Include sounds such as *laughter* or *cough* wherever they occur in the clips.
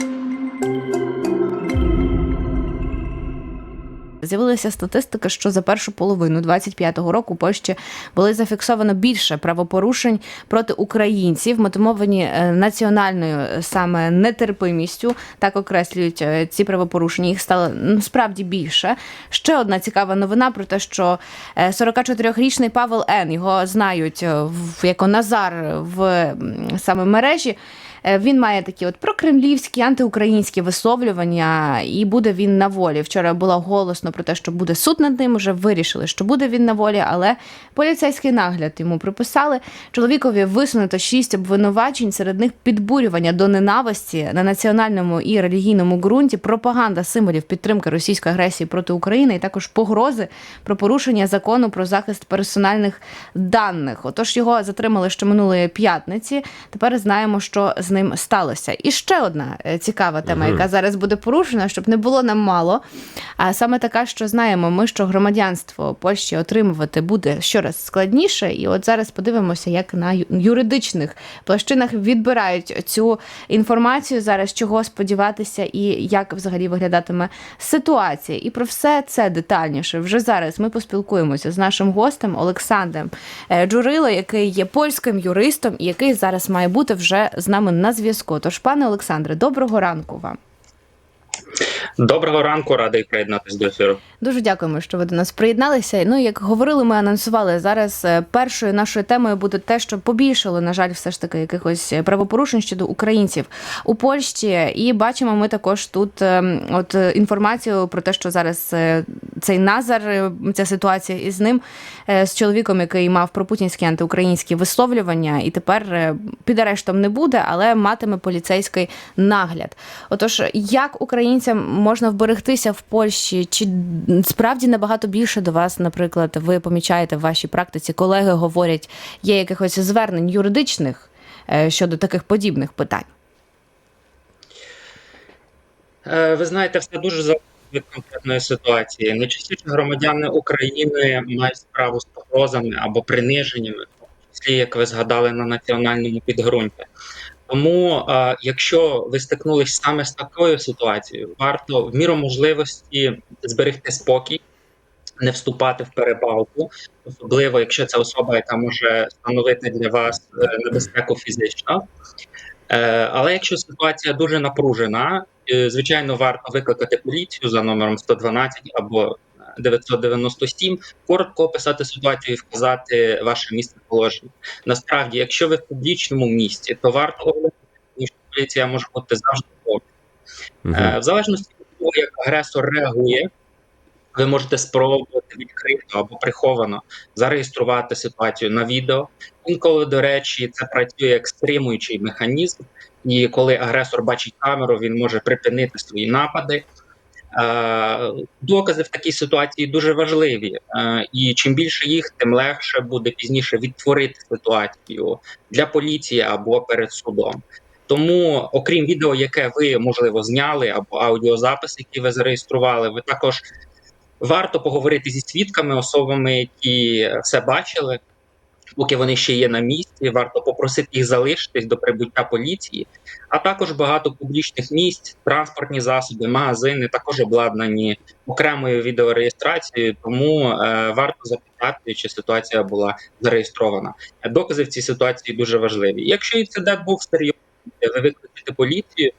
Thank you. З'явилася статистика, що за першу половину 25-го року Польщі були зафіксовано більше правопорушень проти українців, мотивовані е, національною е, саме нетерпимістю. Так окреслюють е, ці правопорушення. Їх стало ну, справді більше. Ще одна цікава новина про те, що е, 44-річний Павел Н. його знають як Назар в саме мережі. Він має такі от прокремлівські, антиукраїнські висловлювання, і буде він на волі. Вчора було голосно про те, що буде суд над ним. Вже вирішили, що буде він на волі, але поліцейський нагляд йому приписали. Чоловікові висунуто шість обвинувачень, серед них підбурювання до ненависті на національному і релігійному ґрунті, пропаганда символів підтримки російської агресії проти України, і також погрози про порушення закону про захист персональних даних. Отож його затримали ще минулої п'ятниці. Тепер знаємо, що з ним сталося. І ще одна е, цікава тема, яка зараз буде порушена, щоб не було нам мало. А саме така, що знаємо, ми що громадянство Польщі отримувати буде щораз складніше. І от зараз подивимося, як на юридичних площинах відбирають цю інформацію зараз, чого сподіватися, і як взагалі виглядатиме ситуація. І про все це детальніше вже зараз ми поспілкуємося з нашим гостем Олександром е, Джурило, який є польським юристом і який зараз має бути вже з нами на зв'язку. Тож, пане Олександре, доброго ранку вам. Доброго ранку, радий приєднатися до ефіру. Дуже дякуємо, що ви до нас приєдналися. Ну, як говорили, ми анонсували зараз. е, Першою нашою темою буде те, що побільшало, на жаль, все ж таки якихось правопорушень щодо українців у Польщі. І бачимо ми також тут е, от е, інформацію про те, що зараз е, цей Назар, е, ця ситуація із ним, е, з чоловіком, який мав пропутінські антиукраїнські висловлювання, і тепер е, під арештом не буде, але матиме поліцейський нагляд. Отож, як українцям можна вберегтися в Польщі? Чи справді набагато більше до вас, наприклад, ви помічаєте в вашій практиці, колеги говорять, є якихось звернень юридичних е, щодо таких подібних питань? Е, Ви знаєте, все дуже залежить від конкретної ситуації. Найчастіше громадяни України мають справу з погрозами або приниженнями, як ви згадали, на національному підґрунті. Тому, е, якщо ви стикнулись саме з такою ситуацією, варто в міру можливості зберегти спокій, не вступати в перепалку, особливо якщо це особа, яка може становити для вас е, небезпеку фізично. Е, Але якщо ситуація дуже напружена, звичайно, варто викликати поліцію за номером 112 або 997, коротко описати ситуацію і вказати ваше місце положення. Насправді, якщо ви в публічному місці, то варто тому що поліція може бути завжди поруч. Е, В залежності від того, як агресор реагує, ви можете спробувати відкрито або приховано зареєструвати ситуацію на відео. Інколи, до речі, це працює як стримуючий механізм, і коли агресор бачить камеру, він може припинити свої напади. Е, Докази в такій ситуації дуже важливі, Е, і чим більше їх, тим легше буде пізніше відтворити ситуацію для поліції або перед судом. Тому, окрім відео, яке ви можливо зняли, або аудіозапис, який ви зареєстрували, ви також варто поговорити зі свідками, особами, які все бачили, поки вони ще є на місці. Варто попросити їх залишитись до прибуття поліції. А також багато публічних місць, транспортні засоби, магазини також обладнані окремою відеореєстрацією. Тому е, варто запитати, чи ситуація була зареєстрована. Докази в цій ситуації дуже важливі. Якщо інцидент був серйозний, ви викличете поліцію.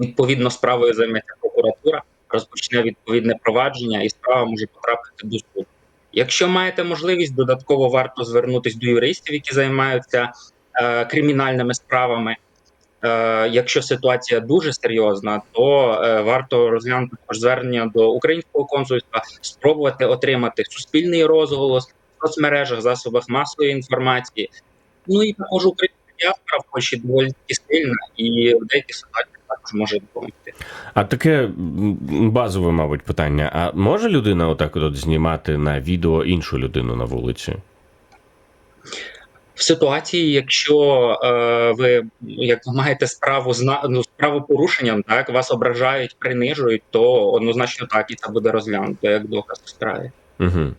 Відповідно, справою займеться прокуратура, розпочне відповідне провадження, і справа може потрапити до суду. Якщо маєте можливість, додатково варто звернутися до юристів, які займаються е, кримінальними справами. Е, якщо ситуація дуже серйозна, то е, варто розглянути звернення до українського консульства, спробувати отримати суспільний розголос в соцмережах, засобах масової інформації. Ну і також українська діаспора в Польщі доволі сильна, і в деяких ситуаціях також може допомогти. А таке базове, мабуть, питання: а може людина отак от знімати на відео іншу людину на вулиці? В ситуації, якщо е, ви як ви маєте справу з ну, з правопорушенням, так вас ображають, принижують, то однозначно так і це буде розглянуто як доказ в справі. Угу.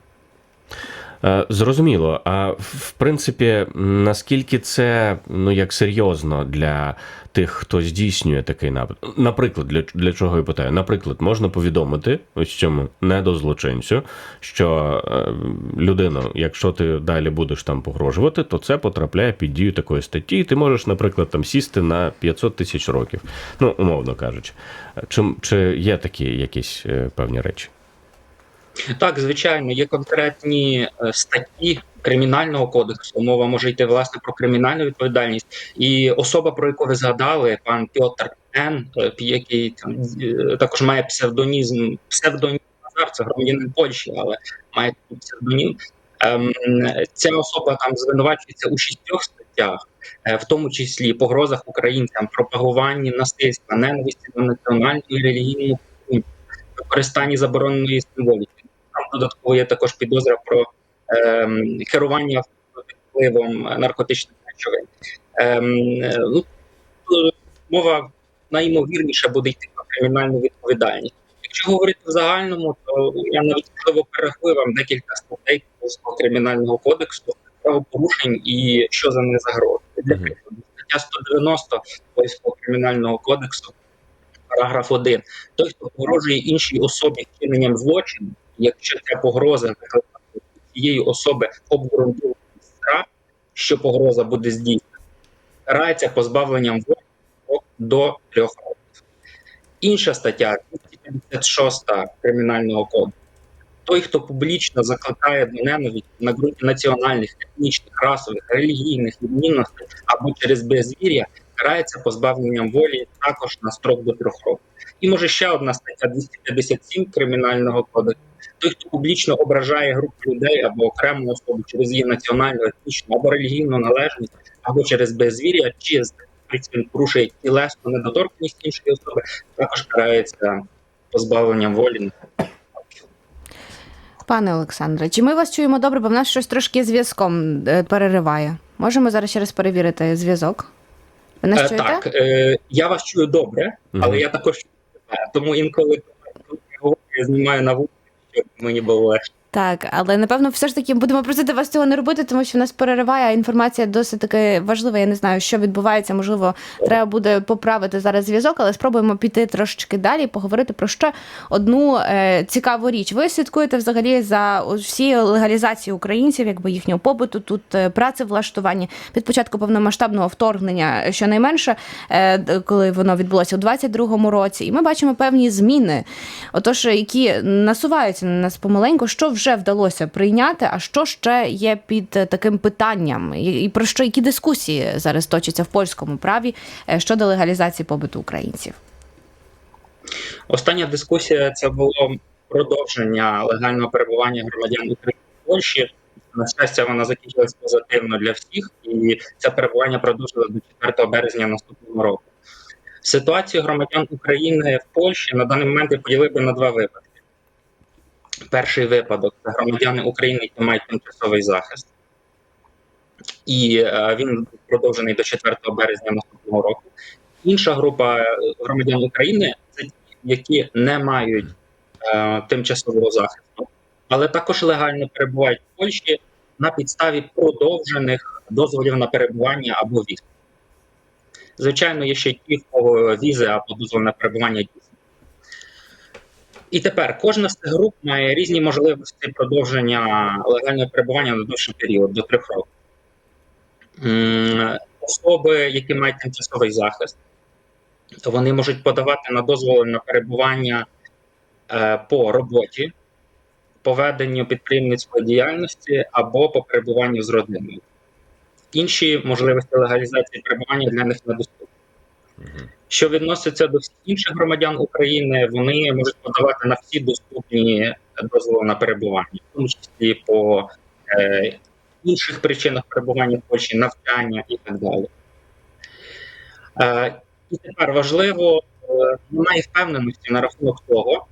Е, Зрозуміло. А в принципі, наскільки це ну як серйозно для тих, хто здійснює такий напад? Наприклад, для, для чого я питаю? Наприклад, можна повідомити ось цьому недозлочинцю, що е, людину, якщо ти далі будеш там погрожувати, то це потрапляє під дію такої статті, і ти можеш, наприклад, там сісти на 500 тисяч років. Ну, умовно кажучи. Чи, чи є такі якісь е, певні речі? Так, звичайно, є конкретні е, статті кримінального кодексу. Мова може йти власне про кримінальну відповідальність. І особа, про яку ви згадали, пан Пьотр Н, е, який там е, також має псевдонізм, псевдонім це громадянин Польщі, але має псевдонім. Ем, Ця особа там звинувачується у шістьох статтях, в тому числі погрозах українцям, пропагуванні насильства, ненависті до національної релігійної використанні забороненої символіки. Там додатково є також підозра про ем, керування впливом наркотичних речовин. Е, ну, мова найімовірніше буде йти про кримінальну відповідальність. Якщо говорити в загальному, то я навіть можливо перерахую вам декілька статей кримінального кодексу правопорушень і що за них загрожує. Для прикладу, стаття 190 Польського кримінального кодексу, параграф 1. Той, хто погрожує іншій особі вчиненням злочину, якщо ця погроза цієї особи обґрунтований страх, що погроза буде здійснена, карається позбавленням волі до трьох років. Інша стаття 256 кримінального кодексу. Той, хто публічно закликає до ненависті на ґрунті національних, етнічних, расових, релігійних відмінностей або через безвір'я, карається позбавленням волі також на строк до трьох років. І може ще одна стаття 257 кримінального кодексу. Той, хто публічно ображає групу людей або окрему особу через її національну, етнічну або релігійну належність, або через безвір'я, чи з він порушує тілесну недоторкність іншої особи, також карається позбавленням волі. Пане Олександре, чи ми вас чуємо добре, бо в нас щось трошки зв'язком е, перериває. Можемо зараз ще раз перевірити зв'язок? Ви нас чуєте? так, е, я вас чую добре, але я також чую. Тому інколи коли я говорю, я знімаю на вулиці, щоб мені було легше. Так, але напевно все ж таки будемо просити вас цього не робити, тому що в нас перериває інформація досить таки важлива. Я не знаю, що відбувається. Можливо, треба буде поправити зараз зв'язок, але спробуємо піти трошечки далі і поговорити про ще одну е, цікаву річ. Ви слідкуєте взагалі за всією легалізацією українців, якби їхнього побуту, тут е, працевлаштування від початку повномасштабного вторгнення, щонайменше, е, коли воно відбулося у 22-му році, і ми бачимо певні зміни. Отож, які насуваються на нас помаленьку, що вже вдалося прийняти, а що ще є під е, таким питанням, і про що які дискусії зараз точаться в польському праві е, щодо легалізації побуту українців? Остання дискусія це було продовження легального перебування громадян України в Польщі. На щастя, вона закінчилась позитивно для всіх, і це перебування продовжилось до 4 березня наступного року. Ситуацію громадян України в Польщі на даний момент я поділив би на два випадки. Перший випадок це громадяни України, які мають тимчасовий захист, і е, він продовжений до 4 березня наступного року. Інша група е, громадян України це ті, які не мають е, тимчасового захисту, але також легально перебувають в Польщі на підставі продовжених дозволів на перебування або віз. Звичайно, є ще ті, в кого візи або дозвол на перебування дійсні. І тепер кожна з цих груп має різні можливості продовження легального перебування на довший період до трьох років. Особи, які мають тимчасовий захист, вони можуть подавати на дозволи на перебування е, по роботі, по веденню підприємницької діяльності або по перебуванню з родиною. Інші можливості легалізації перебування для них недоступні. Що відноситься до всіх інших громадян України, вони можуть подавати на всі доступні дозволи на перебування, в тому числі по е, інших причинах перебування в Польщі, навчання і так далі. Е, і тепер важливо, е, немає впевненості на рахунок того,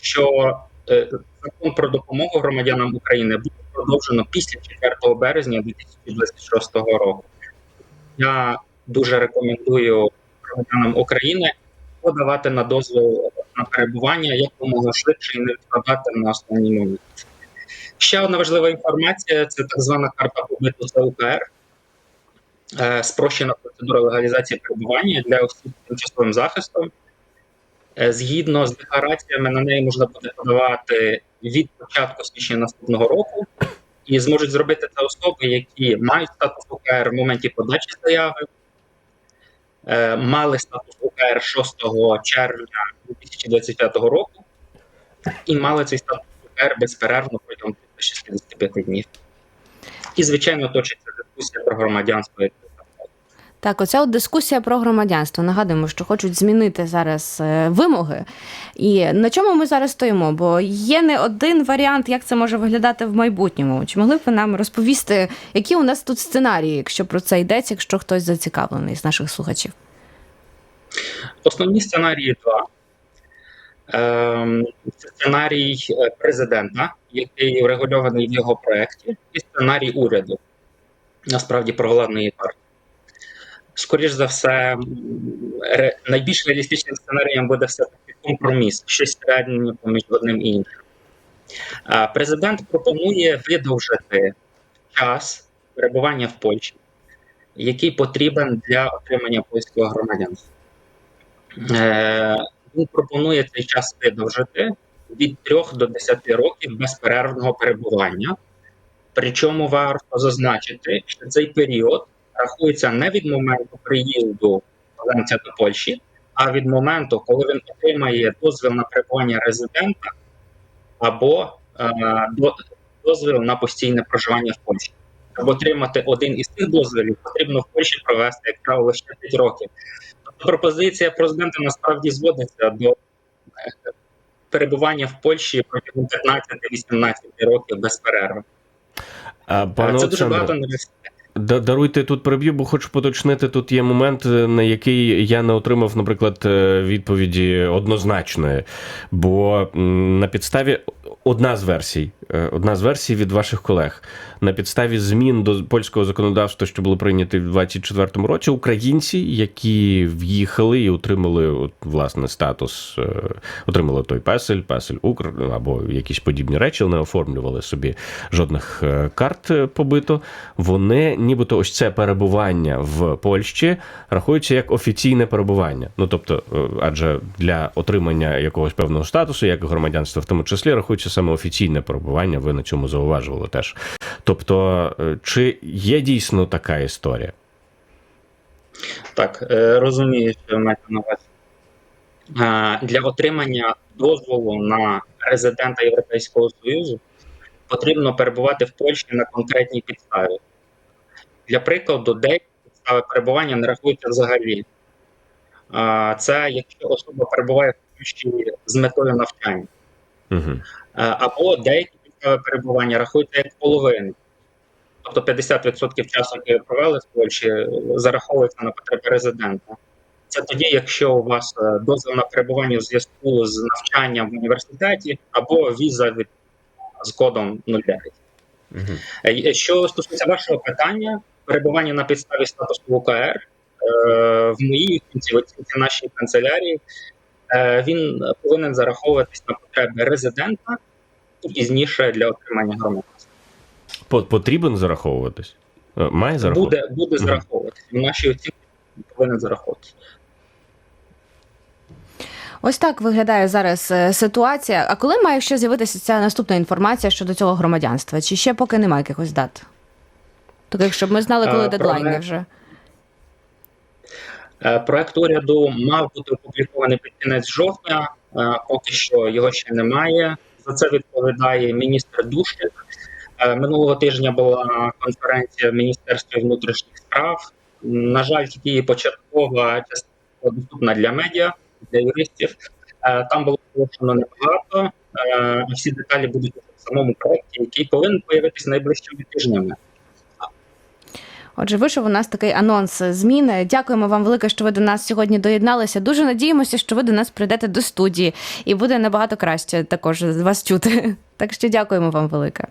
що е, закон про допомогу громадянам України буде продовжено після 4 березня 2026 року. Я дуже рекомендую громадянам України подавати на дозвіл на перебування якомога швидше і не відкладати на останній момент. Ще одна важлива інформація це так звана карта побиту за УКР. Е, Спрощена процедура легалізації перебування для осіб з тимчасовим захистом. Е, Згідно з деклараціями, на неї можна буде подавати від початку січня наступного року, і зможуть зробити це особи, які мають статус УКР в моменті подачі заяви, мали статус УКР 6 червня 2025 року і мали цей статус УКР безперервно протягом 365 днів. І, звичайно, точиться дискусія про громадянство. Так, оця от дискусія про громадянство. Нагадуємо, що хочуть змінити зараз е, вимоги. І на чому ми зараз стоїмо? Бо є не один варіант, як це може виглядати в майбутньому. Чи могли б ви нам розповісти, які у нас тут сценарії, якщо про це йдеться, якщо хтось зацікавлений з наших слухачів? Основні сценарії два. Ем, Це сценарій е, президента, який врегульований в його проєкті, і сценарій уряду, насправді провладної партії. Скоріш за все, ре- найбільш реалістичним сценарієм буде все-таки компроміс, щось середнє поміж одним і іншим. Президент пропонує видовжити час перебування в Польщі, який потрібен для отримання польського громадянства. Е, Він пропонує цей час видовжити від 3 до 10 років безперервного перебування. Причому варто зазначити, що цей період рахується не від моменту приїзду іноземця до Польщі, а від моменту, коли він отримає дозвіл на перебування резидента або е, дозвіл на постійне проживання в Польщі. Щоб отримати один із цих дозволів, потрібно в Польщі провести, як правило, ще 5 років. Тобто пропозиція президента насправді зводиться до е, перебування в Польщі протягом 15-18 років без перерви. А, Е, пане Це дуже багато не Даруйте тут приб'ю, бо хочу поточнити. Тут є момент, е, на який я не отримав, наприклад, е, відповіді однозначної. Бо на підставі одна з версій, е, одна з версій від ваших колег. На підставі змін до польського законодавства, що було прийнято в 2024 році, українці, які в'їхали і отримали от, власне статус, отримали той песель, песель Укр або якісь подібні речі, не оформлювали собі жодних карт побито. Вони, нібито, ось це перебування в Польщі рахується як офіційне перебування. Ну тобто, е, адже для отримання якогось певного статусу, як громадянства, в тому числі, рахується саме офіційне перебування. Ви на цьому зауважували теж. Тобто, е, чи є дійсно така історія? Так, е, розумію, що маєте на увазі. Для отримання дозволу на резидента Європейського Союзу потрібно перебувати в Польщі на конкретній підставі. Для прикладу, деякі підстави перебування не рахуються взагалі. Це якщо особа перебуває в Польщі з метою навчання. Угу. Або деякі підстави перебування рахуються як половину. Тобто 50% часу, який ви провели в Польщі, зараховується на потреби резидента. Це тоді, якщо у вас е, дозвіл на перебування у зв'язку з навчанням в університеті, або віза від з кодом 09. Угу. Е, Що стосується вашого питання, перебування на підставі статусу УКР, е, в моїй оцінці, в оцінці нашій канцелярії, е, він повинен зараховуватись на потреби резидента і пізніше для отримання громадянства. Потрібен зараховуватись? Е, Має зараховуватись? Буде, буде зараховуватись. В нашій оцінці повинен зараховуватись. Ось так виглядає зараз ситуація. А коли має ще з'явитися ця наступна інформація щодо цього громадянства? Чи ще поки немає якихось дат? Так, щоб ми знали, коли Е, дедлайни вже. Е, Проект уряду мав бути опублікований під кінець жовтня. Е, Поки що його ще немає. За це відповідає міністр Душик. Е, Минулого тижня була конференція в Міністерстві внутрішніх справ. На жаль, тільки початкова частина доступна для медіа, для юристів. Там було оголошено небагато. Всі деталі будуть у самому проекті, який повинен появитися найближчими тижнями. Отже, вийшов у нас такий анонс змін. Дякуємо вам велике, що ви до нас сьогодні доєдналися. Дуже надіємося, що ви до нас прийдете до студії, і буде набагато краще також вас чути. *laughs* Так що дякуємо вам велике.